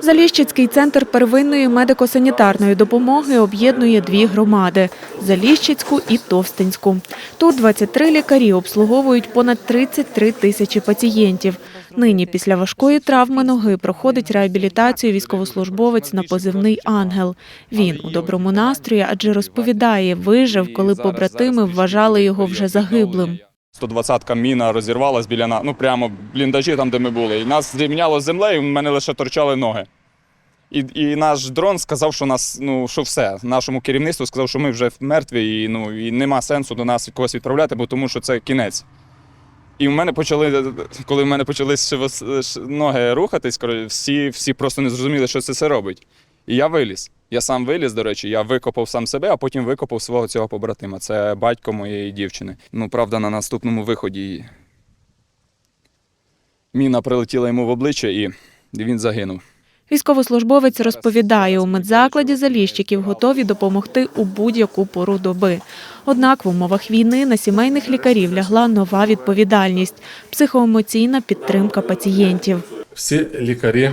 Заліщицький центр первинної медико-санітарної допомоги об'єднує дві громади – Заліщицьку і Товстинську. Тут 23 лікарі обслуговують понад 33 тисячі пацієнтів. Нині після важкої травми ноги проходить реабілітацію військовослужбовець на позивний «Ангел». Він у доброму настрої, адже розповідає, вижив, коли побратими вважали його вже загиблим. 120-ка міна розірвалась біля нас, ну прямо бліндажі, там, де ми були. І нас зрівняло з землею, в мене лише торчали ноги. І, і наш дрон сказав, що нас, ну, що все. Нашому керівництву сказав, що ми вже мертві, і, ну, і нема сенсу до нас когось відправляти, бо тому що це кінець. І в мене почали, коли в мене почали ноги рухатись, всі, всі просто не зрозуміли, що це все робить. І я виліз. Я сам виліз, до речі, я викопав сам себе, а потім викопав свого цього побратима. Це батько моєї дівчини. Ну, правда, на наступному виході міна прилетіла йому в обличчя і він загинув. Військовослужбовець розповідає, у медзакладі заліщиків готові допомогти у будь-яку пору доби. Однак в умовах війни на сімейних лікарів лягла нова відповідальність – психоемоційна підтримка пацієнтів. Всі лікарі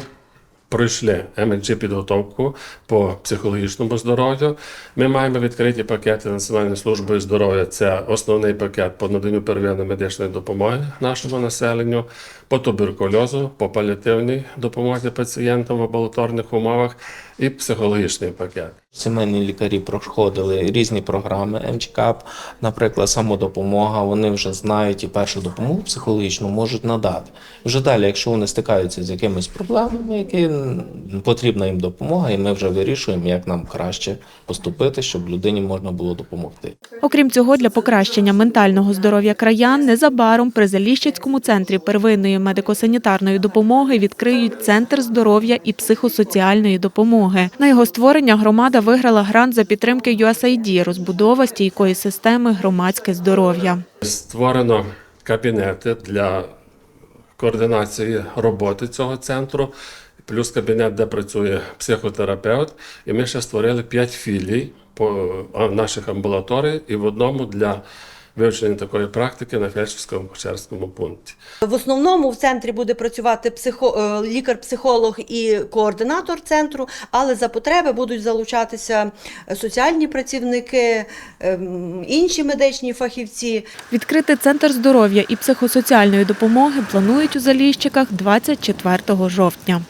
пройшли МНЧ підготовку по психологічному здоров'ю. Ми маємо відкриті пакети Національної служби здоров'я. Це основний пакет по наданню первинної медичної допомоги нашому населенню, по туберкульозу, по паліативній допомозі пацієнтам в амбулаторних умовах і психологічний пакет. Сімейні лікарі проходили різні програми МЧКАП, наприклад, самодопомога. Вони вже знають і першу допомогу психологічну можуть надати. Вже далі, якщо вони стикаються з якимись проблемами, які потрібна їм допомога, і ми вже вирішуємо, як нам краще поступити, щоб людині можна було допомогти. Окрім цього, для покращення ментального здоров'я краян незабаром при Заліщицькому центрі первинної медико-санітарної допомоги відкриють центр здоров'я і психосоціальної допомоги. На його створення громада виграла грант за підтримки USAID розбудова стійкої системи громадське здоров'я. Створено кабінети для координації роботи цього центру, плюс кабінет, де працює психотерапевт. І ми ще створили п'ять філій по наших амбулаторій і в одному для вивчення такої практики на фельдшерському кучерському пункті. В основному в центрі буде працювати психо, е, лікар-психолог і координатор центру, але за потреби будуть залучатися соціальні працівники, ем, інші медичні фахівці. Відкрити центр здоров'я і психосоціальної допомоги планують у Заліщиках 24 жовтня.